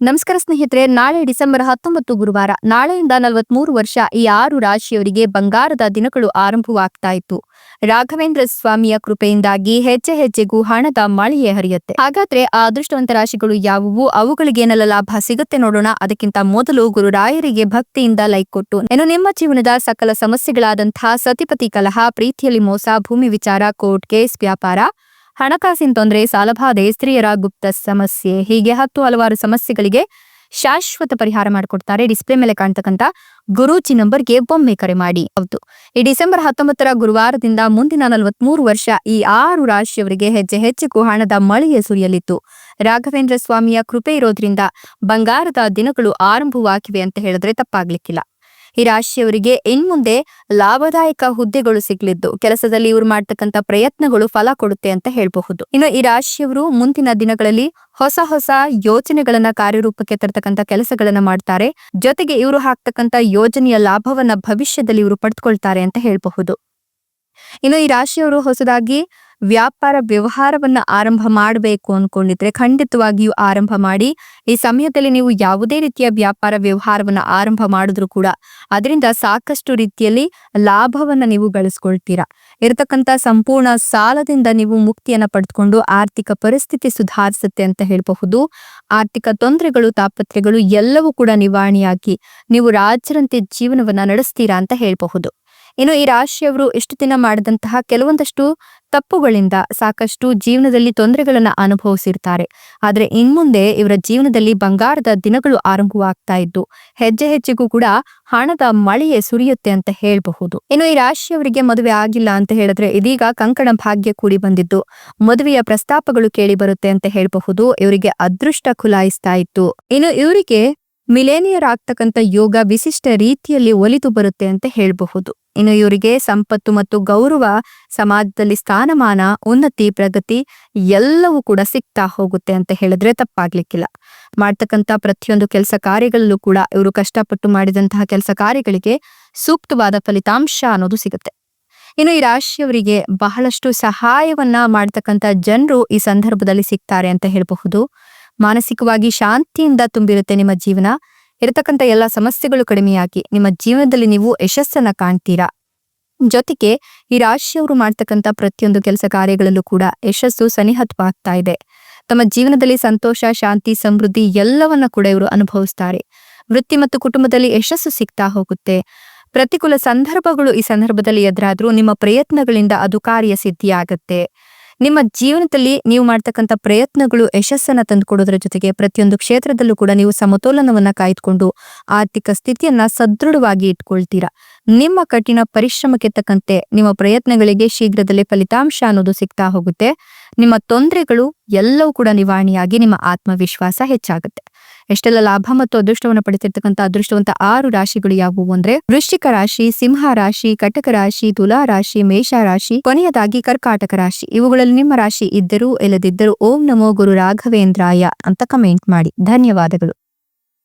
ನಮಸ್ಕಾರ ಸ್ನೇಹಿತರೆ, ನಾಳೆ ಡಿಸೆಂಬರ್ ಹತ್ತೊಂಬತ್ತು ಗುರುವಾರ, ನಾಳೆಯಿಂದ ನಲವತ್ಮೂರು ವರ್ಷ ಈ ಆರು ರಾಶಿಯವರಿಗೆ ಬಂಗಾರದ ದಿನಗಳು ಆರಂಭವಾಗ್ತಾ ಇತ್ತು. ರಾಘವೇಂದ್ರ ಸ್ವಾಮಿಯ ಕೃಪೆಯಿಂದಾಗಿ ಹೆಜ್ಜೆ ಹೆಜ್ಜೆಗೂ ಹಣದ ಮಳೆಯೇ ಹರಿಯುತ್ತೆ. ಹಾಗಾದ್ರೆ ಆ ಅದೃಷ್ಟವಂತ ರಾಶಿಗಳು ಯಾವುವು? ಅವುಗಳಿಗೆ ಏನೆಲ್ಲ ಲಾಭ ಸಿಗುತ್ತೆ ನೋಡೋಣ. ಅದಕ್ಕಿಂತ ಮೊದಲು ಗುರುರಾಯರಿಗೆ ಭಕ್ತಿಯಿಂದ ಲೈಕ್ ಕೊಟ್ಟು. ಏನು ನಿಮ್ಮ ಜೀವನದ ಸಕಲ ಸಮಸ್ಯೆಗಳಾದಂತಹ ಸತಿಪತಿ ಕಲಹ, ಪ್ರೀತಿಯಲ್ಲಿ ಮೋಸ, ಭೂಮಿ ವಿಚಾರ, ಕೋರ್ಟ್ ಕೇಸ್, ವ್ಯಾಪಾರ ಹಣಕಾಸಿನ ತೊಂದರೆ, ಸಾಲಬಾಧೆ, ಸ್ತ್ರೀಯರ ಗುಪ್ತ ಸಮಸ್ಯೆ, ಹೀಗೆ ಹತ್ತು ಹಲವಾರು ಸಮಸ್ಯೆಗಳಿಗೆ ಶಾಶ್ವತ ಪರಿಹಾರ ಮಾಡಿಕೊಡ್ತಾರೆ. ಡಿಸ್ಪ್ಲೇ ಮೇಲೆ ಕಾಣ್ತಕ್ಕಂಥ ಗುರೂಜಿ ನಂಬರ್ಗೆ ಒಮ್ಮೆ ಕರೆ ಮಾಡಿ. ಹೌದು. ಈ ಡಿಸೆಂಬರ್ ಹತ್ತೊಂಬತ್ತರ ಗುರುವಾರದಿಂದ ಮುಂದಿನ ನಲವತ್ಮೂರು ವರ್ಷ ಈ ಆರು ರಾಶಿಯವರಿಗೆ ಹೆಜ್ಜೆ ಹೆಜ್ಜೆಗೂ ಹಣದ ಮಳೆಯೇ ಸುರಿಯಲಿತ್ತು ರಾಘವೇಂದ್ರ ಸ್ವಾಮಿಯ ಕೃಪೆ ಇರೋದ್ರಿಂದ ಬಂಗಾರದ ದಿನಗಳು ಆರಂಭವಾಗಿವೆ ಅಂತ ಹೇಳಿದ್ರೆ ತಪ್ಪಾಗ್ಲಿಕ್ಕಿಲ್ಲ. ಈ ರಾಶಿಯವರಿಗೆ ಇನ್ಮುಂದೆ ಲಾಭದಾಯಕ ಹುದ್ದೆಗಳು ಸಿಗ್ಲಿದ್ದು, ಕೆಲಸದಲ್ಲಿ ಇವರು ಮಾಡ್ತಕ್ಕಂತ ಪ್ರಯತ್ನಗಳು ಫಲ ಕೊಡುತ್ತೆ ಅಂತ ಹೇಳಬಹುದು. ಇನ್ನು ಈ ರಾಶಿಯವರು ಮುಂದಿನ ದಿನಗಳಲ್ಲಿ ಹೊಸ ಹೊಸ ಯೋಜನೆಗಳನ್ನ ಕಾರ್ಯರೂಪಕ್ಕೆ ತರ್ತಕ್ಕಂಥ ಕೆಲಸಗಳನ್ನ ಮಾಡ್ತಾರೆ. ಜೊತೆಗೆ ಇವರು ಹಾಕ್ತಕ್ಕಂತ ಯೋಜನೆಯ ಲಾಭವನ್ನ ಭವಿಷ್ಯದಲ್ಲಿ ಇವರು ಪಡೆದುಕೊಳ್ತಾರೆ ಅಂತ ಹೇಳಬಹುದು. ಇನ್ನು ಈ ರಾಶಿಯವರು ಹೊಸದಾಗಿ ವ್ಯಾಪಾರ ವ್ಯವಹಾರವನ್ನ ಆರಂಭ ಮಾಡಬೇಕು ಅನ್ಕೊಂಡಿದ್ರೆ ಖಂಡಿತವಾಗಿಯೂ ಆರಂಭ ಮಾಡಿ. ಈ ಸಮಯದಲ್ಲಿ ನೀವು ಯಾವುದೇ ರೀತಿಯ ವ್ಯಾಪಾರ ವ್ಯವಹಾರವನ್ನ ಆರಂಭ ಮಾಡಿದ್ರು ಕೂಡ ಅದರಿಂದ ಸಾಕಷ್ಟು ರೀತಿಯಲ್ಲಿ ಲಾಭವನ್ನ ನೀವು ಗಳಿಸ್ಕೊಳ್ತೀರಾ. ಇರತಕ್ಕಂತ ಸಂಪೂರ್ಣ ಸಾಲದಿಂದ ನೀವು ಮುಕ್ತಿಯನ್ನ ಪಡೆದುಕೊಂಡು ಆರ್ಥಿಕ ಪರಿಸ್ಥಿತಿ ಸುಧಾರಿಸುತ್ತೆ ಅಂತ ಹೇಳಬಹುದು. ಆರ್ಥಿಕ ತೊಂದರೆಗಳು, ತಾಪತ್ರೆಗಳು ಎಲ್ಲವೂ ಕೂಡ ನಿವಾರಣೆಯಾಗಿ ನೀವು ರಾಜರಂತೆ ಜೀವನವನ್ನ ನಡೆಸ್ತೀರಾ ಅಂತ ಹೇಳಬಹುದು. ಇನ್ನು ಈ ರಾಶಿಯವರು ಇಷ್ಟು ದಿನ ಮಾಡಿದಂತಹ ಕೆಲವೊಂದಷ್ಟು ತಪ್ಪುಗಳಿಂದ ಸಾಕಷ್ಟು ಜೀವನದಲ್ಲಿ ತೊಂದರೆಗಳನ್ನ ಅನುಭವಿಸಿರ್ತಾರೆ. ಆದ್ರೆ ಇನ್ಮುಂದೆ ಇವರ ಜೀವನದಲ್ಲಿ ಬಂಗಾರದ ದಿನಗಳು ಆರಂಭವಾಗ್ತಾ ಇದ್ದು, ಹೆಜ್ಜೆ ಹೆಜ್ಜೆಗೂ ಕೂಡ ಹಣದ ಮಳೆಯೇ ಸುರಿಯುತ್ತೆ ಅಂತ ಹೇಳಬಹುದು. ಇನ್ನು ಈ ರಾಶಿಯವರಿಗೆ ಮದುವೆ ಆಗಿಲ್ಲ ಅಂತ ಹೇಳಿದ್ರೆ ಇದೀಗ ಕಂಕಣ ಭಾಗ್ಯ ಕೂಡಿ ಬಂದಿದ್ದು, ಮದುವೆಯ ಪ್ರಸ್ತಾಪಗಳು ಕೇಳಿ ಬರುತ್ತೆ ಅಂತ ಹೇಳಬಹುದು. ಇವರಿಗೆ ಅದೃಷ್ಟ ಖುಲಾಯಿಸ್ತಾ ಇತ್ತು. ಇನ್ನು ಇವರಿಗೆ ಮಿಲೇನಿಯರ್ ಆಗ್ತಕ್ಕಂಥ ಯೋಗ ವಿಶಿಷ್ಟ ರೀತಿಯಲ್ಲಿ ಒಲಿದು ಬರುತ್ತೆ ಅಂತ ಹೇಳಬಹುದು. ಇನ್ನು ಇವರಿಗೆ ಸಂಪತ್ತು ಮತ್ತು ಗೌರವ, ಸಮಾಜದಲ್ಲಿ ಸ್ಥಾನಮಾನ, ಉನ್ನತಿ, ಪ್ರಗತಿ ಎಲ್ಲವೂ ಕೂಡ ಸಿಗ್ತಾ ಹೋಗುತ್ತೆ ಅಂತ ಹೇಳಿದ್ರೆ ತಪ್ಪಾಗ್ಲಿಕ್ಕಿಲ್ಲ. ಮಾಡ್ತಕ್ಕಂಥ ಪ್ರತಿಯೊಂದು ಕೆಲಸ ಕಾರ್ಯಗಳಲ್ಲೂ ಕೂಡ ಇವರು ಕಷ್ಟಪಟ್ಟು ಮಾಡಿದಂತಹ ಕೆಲಸ ಕಾರ್ಯಗಳಿಗೆ ಸೂಕ್ತವಾದ ಫಲಿತಾಂಶ ಅನ್ನೋದು ಸಿಗುತ್ತೆ. ಇನ್ನು ಈ ರಾಶಿಯವರಿಗೆ ಬಹಳಷ್ಟು ಸಹಾಯವನ್ನ ಮಾಡ್ತಕ್ಕಂಥ ಜನರು ಈ ಸಂದರ್ಭದಲ್ಲಿ ಸಿಗ್ತಾರೆ ಅಂತ ಹೇಳಬಹುದು. ಮಾನಸಿಕವಾಗಿ ಶಾಂತಿಯಿಂದ ತುಂಬಿರುತ್ತೆ ನಿಮ್ಮ ಜೀವನ. ಇರತಕ್ಕಂಥ ಎಲ್ಲ ಸಮಸ್ಯೆಗಳು ಕಡಿಮೆಯಾಗಿ ನಿಮ್ಮ ಜೀವನದಲ್ಲಿ ನೀವು ಯಶಸ್ಸನ್ನ ಕಾಣ್ತೀರಾ? ಜೊತೆಗೆ ಈ ರಾಶಿಯವರು ಮಾಡ್ತಕ್ಕಂಥ ಪ್ರತಿಯೊಂದು ಕೆಲಸ ಕಾರ್ಯಗಳಲ್ಲೂ ಕೂಡ ಯಶಸ್ಸು ಸನಿಹತ್ವ ಆಗ್ತಾ ಇದೆ. ತಮ್ಮ ಜೀವನದಲ್ಲಿ ಸಂತೋಷ, ಶಾಂತಿ, ಸಮೃದ್ಧಿ ಎಲ್ಲವನ್ನ ಕೂಡ ಇವರು ಅನುಭವಿಸ್ತಾರೆ. ವೃತ್ತಿ ಮತ್ತು ಕುಟುಂಬದಲ್ಲಿ ಯಶಸ್ಸು ಸಿಗ್ತಾ ಹೋಗುತ್ತೆ. ಪ್ರತಿಕೂಲ ಸಂದರ್ಭಗಳು ಈ ಸಂದರ್ಭದಲ್ಲಿ ಎದುರಾದ್ರೂ ನಿಮ್ಮ ಪ್ರಯತ್ನಗಳಿಂದ ಅದು ಕಾರ್ಯ ಸಿದ್ಧಿಯಾಗತ್ತೆ ನಿಮ್ಮ ಜೀವನದಲ್ಲಿ ನೀವು ಮಾಡ್ತಕ್ಕಂಥ ಪ್ರಯತ್ನಗಳು ಯಶಸ್ಸನ್ನ ತಂದುಕೊಡೋದ್ರ ಜೊತೆಗೆ ಪ್ರತಿಯೊಂದು ಕ್ಷೇತ್ರದಲ್ಲೂ ಕೂಡ ನೀವು ಸಮತೋಲನವನ್ನ ಕಾಯ್ದುಕೊಂಡು ಆರ್ಥಿಕ ಸ್ಥಿತಿಯನ್ನ ಸದೃಢವಾಗಿ ಇಟ್ಕೊಳ್ತೀರಾ. ನಿಮ್ಮ ಕಠಿಣ ಪರಿಶ್ರಮಕ್ಕೆ ತಕ್ಕಂತೆ ನಿಮ್ಮ ಪ್ರಯತ್ನಗಳಿಗೆ ಶೀಘ್ರದಲ್ಲೇ ಫಲಿತಾಂಶ ಅನ್ನೋದು ಸಿಗ್ತಾ ಹೋಗುತ್ತೆ. ನಿಮ್ಮ ತೊಂದರೆಗಳು ಎಲ್ಲವೂ ಕೂಡ ನಿವಾರಣೆಯಾಗಿ ನಿಮ್ಮ ಆತ್ಮವಿಶ್ವಾಸ ಹೆಚ್ಚಾಗುತ್ತೆ. ಎಷ್ಟೆಲ್ಲ ಲಾಭ ಮತ್ತು ಅದೃಷ್ಟವನ್ನು ಪಡೆದಿರ್ತಕ್ಕಂಥ ಅದೃಷ್ಟವಂತ ಆರು ರಾಶಿಗಳು ಯಾವುವು ಅಂದ್ರೆ ವೃಶ್ಚಿಕ ರಾಶಿ, ಸಿಂಹ ರಾಶಿ, ಕಟಕ ರಾಶಿ, ತುಲಾ ರಾಶಿ, ಮೇಷ ರಾಶಿ, ಕೊನೆಯದಾಗಿ ಕರ್ಕಾಟಕ ರಾಶಿ. ಇವುಗಳಲ್ಲಿ ನಿಮ್ಮ ರಾಶಿ ಇದ್ದರೂ, ಇಲ್ಲದಿದ್ದರೂ ಓಂ ನಮೋ ಗುರು ರಾಘವೇಂದ್ರಾಯ ಅಂತ ಕಮೆಂಟ್ ಮಾಡಿ. ಧನ್ಯವಾದಗಳು.